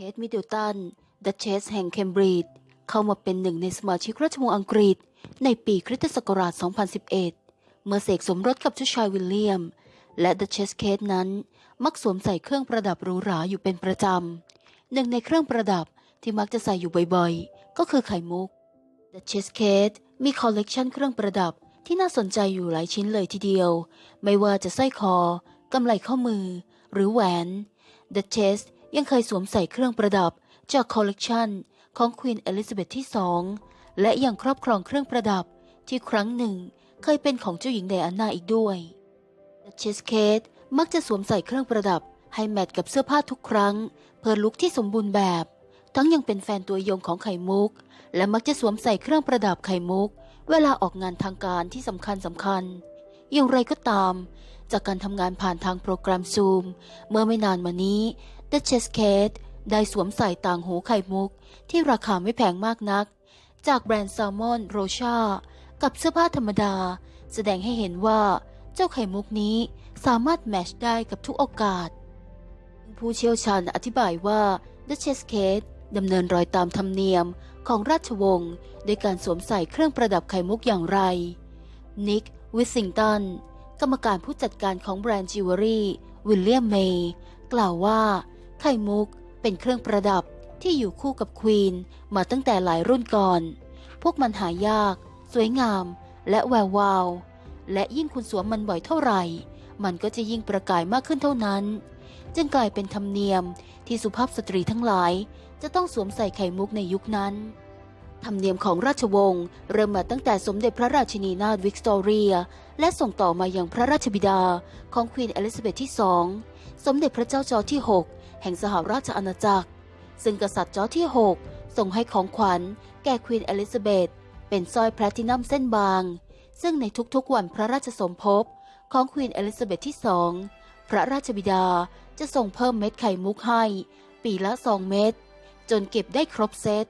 เคทมิดเดิลตันดัชเชสแห่งเคมบริดจ์เข้ามาเป็นหนึ่งในสมาชิกราชวงศ์อังกฤษ ในปีคริสตศักราช 2011 เมื่อเสกสมรสกับเจ้าชายวิลเลียม และดัชเชสเคทนั้นมักสวมใส่เครื่องประดับหรูหราอยู่เป็นประจำ หนึ่งในเครื่องประดับที่มักจะใส่อยู่บ่อยๆ ก็คือไข่มุกดัชเชสเคทมีคอลเลกชันเครื่องประดับที่น่าสนใจอยู่หลายชิ้นเลยทีเดียว ไม่ว่าจะสร้อยคอกำไลข้อมือ หรือแหวนดัชเชส ยังเคยสวมใส่เครื่องประดับจากคอลเลกชันของควีนเอลิซาเบธที่สองและยังครอบครองเครื่องประดับที่ครั้งหนึ่งเคยเป็นของเจ้าหญิงไดอาน่าอีกด้วยดัชเชสเคทมักจะสวมใส่เครื่องประดับให้แมทกับเสื้อผ้าทุกครั้ง เพื่อลุคที่สมบูรณ์แบบ ทั้งยังเป็นแฟนตัวยงของไข่มุก และมักจะสวมใส่เครื่องประดับไข่มุก เวลาออกงานทางการที่สำคัญสำคัญ อย่างไรก็ตาม จากการทำงานผ่านทางโปรแกรมซูมเมื่อไม่นานมานี้ ดัชเชสเคทได้สวมใส่ต่างหูไข่มุก ที่ราคาไม่แพงมากนัก จากแบรนด์แซลมอนโรชากับเสื้อผ้าธรรมดา แสดงให้เห็นว่าเจ้าไข่มุกนี้สามารถแมชได้กับทุกโอกาส ผู้เชี่ยวชาญอธิบายว่าดัชเชสเคทดำเนินรอยตามธรรมเนียมของราชวงศ์ด้วยการสวมใส่เครื่องประดับไข่มุกอย่างไร นิก วิสซิงตัน กรรมการผู้จัดการของแบรนด์จิวเวลรี่ วิลเลียมเมย์ กล่าวว่า ไข่มุกเป็นเครื่องประดับที่อยู่คู่กับควีนมาตั้งแต่หลายรุ่นก่อน พวกมันหายาก สวยงาม และแวววาว และยิ่งคุณสวมมันบ่อยเท่าไหร่ มันก็จะยิ่งประกายมากขึ้นเท่านั้น จึงกลายเป็นธรรมเนียมที่สุภาพสตรีทั้งหลาย จะต้องสวมใส่ไข่มุกในยุคนั้น ธรรมเนียมของราชวงศ์เริ่มมาตั้งแต่สมเด็จพระราชินีนาถวิกตอเรีย และส่งต่อมาอย่างพระราชบิดาของควีนเอลิซาเบธที่สองสมเด็จพระเจ้าจอร์จที่6 แห่งสหราชอาณาจักร ซึ่งกษัตริย์จอร์จที่ 6 ส่งให้ของขวัญ แก่ควีนเอลิซาเบธเป็นสร้อยแพลตินัมเส้นบาง ซึ่งในทุกๆวันพระราชสมภพของควีนเอลิซาเบธที่สองพระราชบิดาจะส่งเพิ่มเม็ดไข่มุกให้ ปีละสองเม็ดจนเก็บได้ครบเซต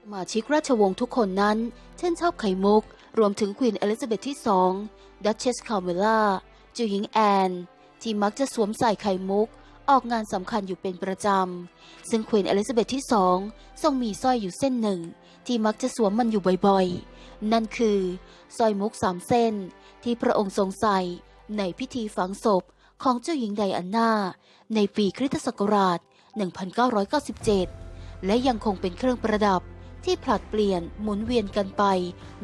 สมาชิกราชวงศ์ทุกคนนั้นเช่นชอบไข่มุก รวมถึงควีนเอลิซาเบธที่สองดัชเชสคาร์เมล่าจ้าหญิงแอน ที่มักจะสวมใส่ไข่มุก ออกงานสำคัญอยู่เป็นประจำ ซึ่งควีนเอลิซาเบธที่สองทรงมีสร้อยอยู่เส้นหนึ่ง ที่มักจะสวมมันอยู่บ่อยๆ นั่นคือสร้อยมุกสามเส้น ที่พระองค์ทรงใส่ในพิธีฝังศพของเจ้าหญิงไดอาน่า ในปีคริสตศักราช 1997 และยังคงเป็นเครื่องประดับที่ผลัดเปลี่ยนหมุนเวียนกันไป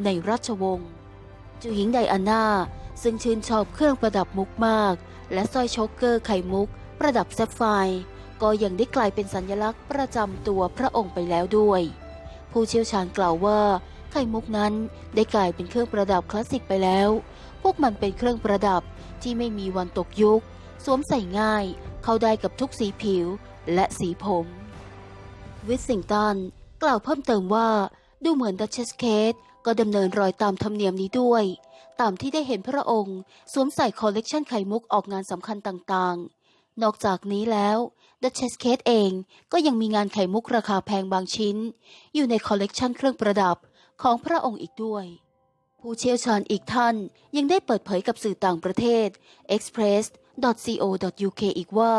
ในราชวงศ์เจ้าหญิงไดอาน่าซึ่งชื่นชอบเครื่องประดับมุกมาก และสร้อยโชกเกอร์ไข่มุก ประดับแซฟไฟร์ก็ยังได้กลายเป็นสัญลักษณ์ประจำตัวพระองค์ไปแล้วด้วย ผู้เชี่ยวชาญกล่าวว่า ไข่มุกนั้นได้กลายเป็นเครื่องประดับคลาสสิกไปแล้ว พวกมันเป็นเครื่องประดับที่ไม่มีวันตกยุค สวมใส่ง่าย เข้าได้กับทุกสีผิวและสีผม วิสซิงตันกล่าวเพิ่มเติมว่าดูเหมือนดัชเชสเคทก็ดำเนินรอยตามธรรมเนียมนี้ด้วย ตามที่ได้เห็นพระองค์ สวมใส่คอลเลกชันไข่มุกออกงานสำคัญต่างๆ นอกจากนี้แล้วดัชเชสเคทเองก็ยังมีงานไข่มุกราคาแพงบางชิ้น อยู่ในคอลเลกชันเครื่องประดับของพระองค์อีกด้วย ผู้เชี่ยวชาญอีกท่านยังได้เปิดเผยกับสื่อต่างประเทศ express.co.uk อีกว่า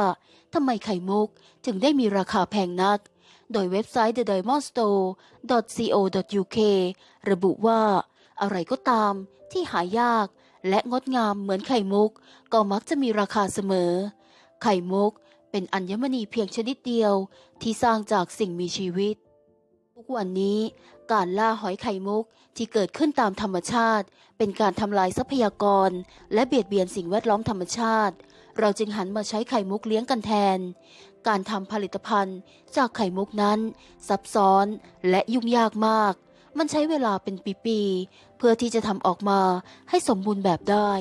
ทำไมไข่มุกถึงได้มีราคาแพงนัก โดยเว็บไซต์ the diamond store co.uk ระบุว่า อะไรก็ตามที่หายากและงดงามเหมือนไข่มุกก็มักจะมีราคาเสมอ ไข่มุกเป็นอัญมณีเพียงชนิดเดียวที่สร้างจากสิ่งมีชีวิต ทุกวันนี้การล่าหอยไข่มุกที่เกิดขึ้นตามธรรมชาติ เป็นการทำลายทรัพยากร และเบียดเบียนสิ่งแวดล้อมธรรมชาติ เราจึงหันมาใช้ไข่มุกเลี้ยงกันแทน การทำผลิตภัณฑ์จากไข่มุกนั้น ซับซ้อนและยุ่งยากมาก มันใช้เวลาเป็นปีๆเพื่อที่จะทำออกมาให้สมบูรณ์แบบได้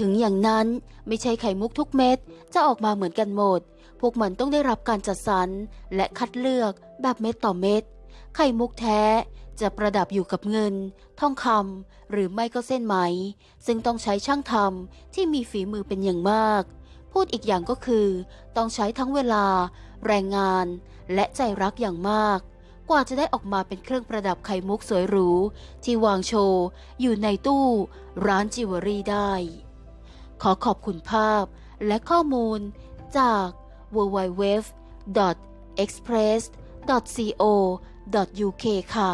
ถึงอย่างนั้นไม่ใช่ไข่มุกทุกเม็ดจะออกมาเหมือนกันหมด พวกมันต้องได้รับการจัดสรรและคัดเลือกแบบเม็ดต่อเม็ด ไข่มุกแท้จะประดับอยู่กับเงิน ทองคำหรือไม่ก็เส้นไหม ซึ่งต้องใช้ช่างทำที่มีฝีมือเป็นอย่างมาก พูดอีกอย่างก็คือ ต้องใช้ทั้งเวลา แรงงาน และใจรักอย่างมาก กว่าจะได้ออกมาเป็นเครื่องประดับไข่มุกสวยหรูที่วางโชว์อยู่ในตู้ร้านจิวเวลรี่ได้ ขอขอบคุณภาพและข้อมูลจาก w w w express.co.uk ค่ะ